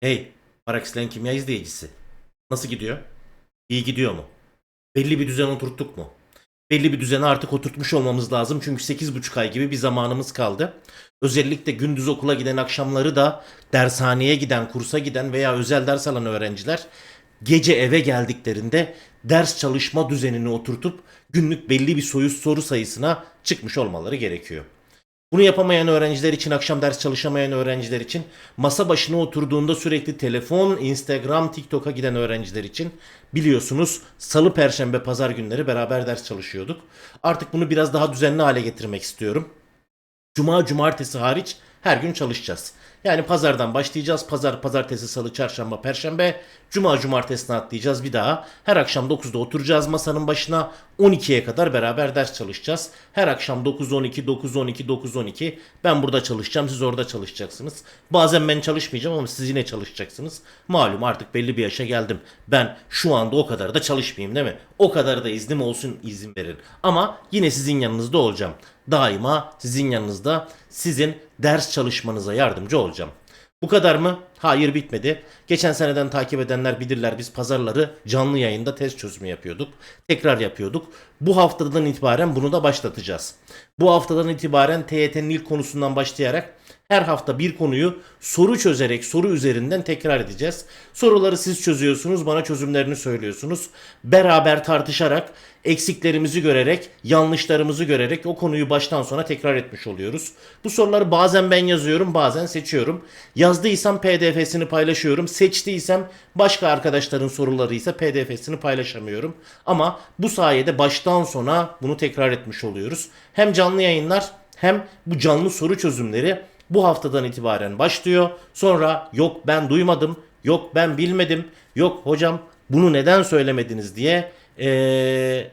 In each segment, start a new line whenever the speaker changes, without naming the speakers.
Hey, Paraxlen kimya izleyicisi. Nasıl gidiyor? İyi gidiyor mu? Belli bir düzen oturttuk mu? Belli bir düzeni artık oturtmuş olmamız lazım. Çünkü 8,5 ay gibi bir zamanımız kaldı. Özellikle gündüz okula giden akşamları da dershaneye giden, kursa giden veya özel ders alan öğrenciler gece eve geldiklerinde ders çalışma düzenini oturtup günlük belli bir soyu soru sayısına çıkmış olmaları gerekiyor. Bunu yapamayan öğrenciler için, akşam ders çalışamayan öğrenciler için, masa başına oturduğunda sürekli telefon, Instagram, TikTok'a giden öğrenciler için biliyorsunuz salı, perşembe, pazar günleri beraber ders çalışıyorduk. Artık bunu biraz daha düzenli hale getirmek istiyorum. Cuma, cumartesi hariç her gün çalışacağız. Yani pazardan başlayacağız. Pazar, pazartesi, salı, çarşamba, perşembe. Cuma, cumartesine atlayacağız bir daha. Her akşam 9'da oturacağız masanın başına. 12'ye kadar beraber ders çalışacağız. Her akşam 9-12, 9-12, 9-12. Ben burada çalışacağım, siz orada çalışacaksınız. Bazen ben çalışmayacağım ama siz yine çalışacaksınız. Malum artık belli bir yaşa geldim. Ben şu anda o kadar da çalışmayayım değil mi? O kadar da iznim olsun izin verin. Ama yine sizin yanınızda olacağım. Daima sizin yanınızda sizin ders çalışmanıza yardımcı olacağım. Bu kadar mı? Hayır bitmedi. Geçen seneden takip edenler bilirler biz pazarları canlı yayında test çözümü yapıyorduk. Tekrar yapıyorduk. Bu haftadan itibaren bunu da başlatacağız. Bu haftadan itibaren TYT'nin ilk konusundan başlayarak her hafta bir konuyu soru çözerek soru üzerinden tekrar edeceğiz. Soruları siz çözüyorsunuz, bana çözümlerini söylüyorsunuz. Beraber tartışarak, eksiklerimizi görerek, yanlışlarımızı görerek o konuyu baştan sona tekrar etmiş oluyoruz. Bu soruları bazen ben yazıyorum, bazen seçiyorum. Yazdıysam PDF'sini paylaşıyorum. Seçtiysem başka arkadaşların soruları ise PDF'sini paylaşamıyorum. Ama bu sayede baştan sona bunu tekrar etmiş oluyoruz. Hem canlı yayınlar hem bu canlı soru çözümleri bu haftadan itibaren başlıyor. Sonra yok ben duymadım, yok ben bilmedim, yok hocam bunu neden söylemediniz diye eee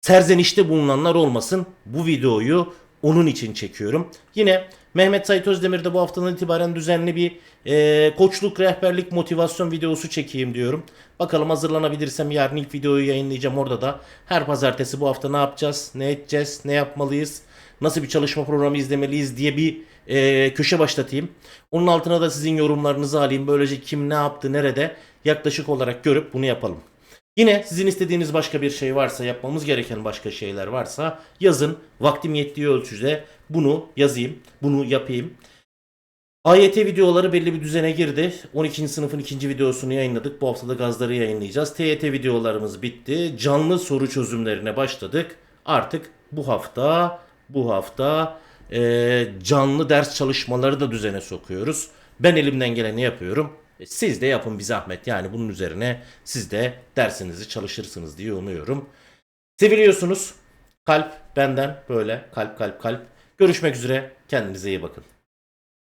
serzenişte bulunanlar olmasın. Bu videoyu onun için çekiyorum. Yine Mehmet Sait Özdemir de bu haftadan itibaren düzenli bir eee, koçluk, rehberlik, motivasyon videosu çekeyim diyorum. Bakalım hazırlanabilirsem yarın ilk videoyu yayınlayacağım orada da. Her pazartesi bu hafta ne yapacağız, ne edeceğiz, ne yapmalıyız, nasıl bir çalışma programı izlemeliyiz diye bir eee, köşe başlatayım. Onun altına da sizin yorumlarınızı alayım. Böylece kim ne yaptı, nerede yaklaşık olarak görüp bunu yapalım. Yine sizin istediğiniz başka bir şey varsa, yapmamız gereken başka şeyler varsa yazın. Vaktim yettiği ölçüde bunu yazayım, bunu yapayım. AYT videoları belli bir düzene girdi. 12. sınıfın ikinci videosunu yayınladık. Bu hafta da gazları yayınlayacağız. TYT videolarımız bitti. Canlı soru çözümlerine başladık. Artık bu hafta, bu hafta eee, canlı ders çalışmaları da düzene sokuyoruz. Ben elimden geleni yapıyorum. E, Siz de yapın bir zahmet. Yani bunun üzerine siz de dersinizi çalışırsınız diye umuyorum. Seviliyorsunuz. Kalp benden böyle kalp kalp kalp. Görüşmek üzere. Kendinize iyi bakın.